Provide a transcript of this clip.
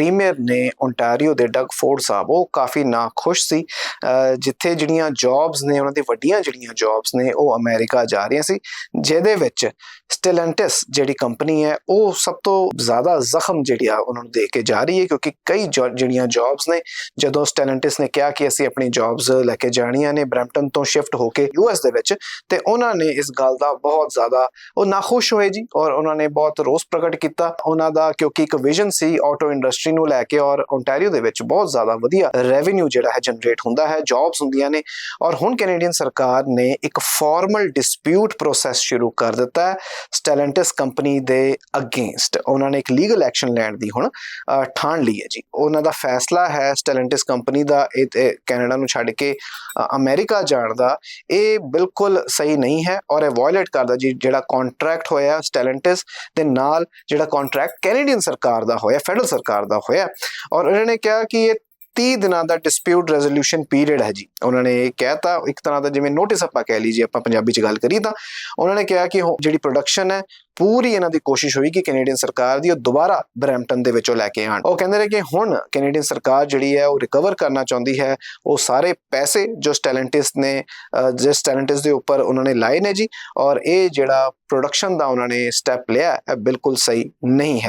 Premier ਨੇ Ontario ਦੇ Doug Ford ਸਾਹਿਬ, ਉਹ ਕਾਫੀ ਨਾਖੁਸ਼ ਸੀ ਜਿੱਥੇ ਜਿਹੜੀਆਂ ਜੌਬਸ ਨੇ, ਉਹਨਾਂ ਦੀ ਵੱਡੀਆਂ ਜਿਹੜੀਆਂ ਜੌਬਸ ਨੇ, ਉਹ ਅਮਰੀਕਾ ਜਾ ਰਹੀਆਂ ਸੀ, ਜਿਹਦੇ ਵਿੱਚ ਸਟੈਲੈਂਟਿਸ ਜਿਹੜੀ ਕੰਪਨੀ ਹੈ, ਉਹ ਸਭ ਤੋਂ ਜ਼ਿਆਦਾ ਜ਼ਖਮ ਜਿਹੜੀ ਆ ਉਹਨਾਂ ਨੂੰ ਦੇ ਕੇ ਜਾ ਰਹੀ ਹੈ, ਕਿਉਂਕਿ ਕਈ ਜੋ- ਜਿਹੜੀਆਂ ਜੌਬਸ ਨੇ, ਜਦੋਂ ਸਟੈਲੈਂਟਿਸ ਨੇ ਕਿਹਾ ਕਿ ਅਸੀਂ ਆਪਣੀ ਜੌਬਸ ਲੈ ਕੇ ਜਾਣੀਆਂ ਨੇ ਬ੍ਰੈਂਪਟਨ ਤੋਂ ਸ਼ਿਫਟ ਹੋ ਕੇ ਯੂਐਸ ਦੇ ਵਿੱਚ, ਤੇ ਉਹਨਾਂ ਨੇ ਇਸ ਗੱਲ ਦਾ ਬਹੁਤ ਜ਼ਿਆਦਾ, ਉਹ ਨਾਖੁਸ਼ ਹੋਏ ਜੀ, ਔਰ ਉਹਨਾਂ ਨੇ ਬਹੁਤ ਰੋਸ ਪ੍ਰਗਟ ਕੀਤਾ, ਉਹਨਾਂ ਦਾ ਕਿਉਂਕਿ ਇੱਕ ਵਿਜ਼ਨ ਸੀ ਆਟੋ ਇੰਡਸਟਰੀ ਨੂੰ ਲੈ ਕੇ ਔਰ ਓਨਟਾਰੀਓ ਦੇ ਵਿੱਚ ਬਹੁਤ ਜ਼ਿਆਦਾ ਵਧੀਆ ਰੈਵਨਿਊ ਜਿਹੜਾ ਹੈ ਜਨਰੇਟ ਹੁੰਦਾ ਹੈ ਜੌਬਸ ਹੁੰਦੀਆਂ ਨੇ ਔਰ ਹੁਣ ਕੈਨੇਡੀਅਨ ਸਰਕਾਰ ਨੇ ਇੱਕ ਫਾਰਮਲ ਡਿਸਪਿਊਟ ਪ੍ਰੋਸੈਸ ਸ਼ੁਰੂ ਕਰ ਦਿੱਤਾ ਹੈ ਸਟੈਲੈਂਟਿਸ ਕੰਪਨੀ ਦੇ ਅਗੇਂਸਟ ਉਹਨਾਂ ਨੇ ਇੱਕ ਲੀਗਲ ਐਕਸ਼ਨ ਲੈਣ ਦੀ ਹੁਣ ਠਾਣ ਲਈ ਹੈ ਜੀ। ਉਹਨਾਂ ਦਾ ਫੈਸਲਾ ਹੈ ਸਟੈਲੈਂਟਿਸ ਕੰਪਨੀ ਦਾ ਇਹ ਤੇ ਕੈਨੇਡਾ ਨੂੰ ਛੱਡ ਕੇ ਅ, ਅਮਰੀਕਾ ਜਾਣ ਦਾ। ਇਹ ਬਿਲਕੁਲ ਸਹੀ ਨਹੀਂ ਹੈ ਔਰ ਇਹ ਵਾਇਲੇਟ ਕਰਦਾ ਜੀ ਜਿਹੜਾ ਕੰਟਰੈਕਟ ਹੋਇਆ ਸਟੈਲੈਂਟਿਸ ਦੇ ਨਾਲ ਜਿਹੜਾ ਕੰਟਰੈਕਟ ਕੈਨੇਡੀਅਨ ਸਰਕਾਰ ਦਾ ਹੋਇਆ ਫੈਡਰਲ ਸਰਕਾਰ ਦਾ ਹੋਇਆ। ਔਰ ਉਹਨਾਂ ਨੇ ਕਿਹਾ ਕਿ ਇਹ 30 ਦਿਨਾਂ ਦਾ ਡਿਸਪਿਊਟ ਰੈਜ਼ੋਲੂਸ਼ਨ ਪੀਰੀਅਡ ਹੈ ਜੀ। ਉਹਨਾਂ ਨੇ ਇਹ ਕਹਿਤਾ ਇੱਕ ਤਰ੍ਹਾਂ ਦਾ ਜਿਵੇਂ ਨੋਟਿਸ ਆਪਾਂ ਕਹਿ ਲਈਏ ਆਪਾਂ ਪੰਜਾਬੀ ਚ ਗੱਲ ਕਰੀ ਤਾਂ। ਉਹਨਾਂ ਨੇ ਕਿਹਾ ਕਿ ਉਹ ਜਿਹੜੀ ਪ੍ਰੋਡਕਸ਼ਨ ਹੈ, ਪੂਰੀ ਇਹਨਾਂ ਦੀ ਕੋਸ਼ਿਸ਼ ਹੋਈ ਕਿ ਕੈਨੇਡੀਅਨ ਸਰਕਾਰ ਦੀ ਉਹ ਦੁਬਾਰਾ ਬਰੈਂਪਟਨ ਦੇ ਵਿੱਚੋਂ ਲੈ ਕੇ ਆਣ ਉਹ ਕਹਿੰਦੇ ਨੇ ਕਿ ਹੁਣ ਕੈਨੇਡੀਅਨ ਸਰਕਾਰ ਜਿਹੜੀ ਹੈ, ਉਹ ਰਿਕਵਰ ਕਰਨਾ ਚਾਹੁੰਦੀ ਹੈ। ਉਹ ਸਾਰੇ ਪੈਸੇ ਜੋ ਸਟੈਲੈਂਟਿਸ ਨੇ ਜਿਸ ਟੈਲੈਂਟਸ ਦੇ ਉੱਪਰ ਉਹਨਾਂ ਨੇ ਲਾਏ ਨੇ ਜੀ। ਔਰ ਇਹ ਜਿਹੜਾ ਪ੍ਰੋਡਕਸ਼ਨ ਦਾ ਉਹਨਾਂ ਨੇ ਸਟੈਪ ਲਿਆ ਹੈ ਬਿਲਕੁਲ ਸਹੀ ਨਹੀਂ ਹੈ।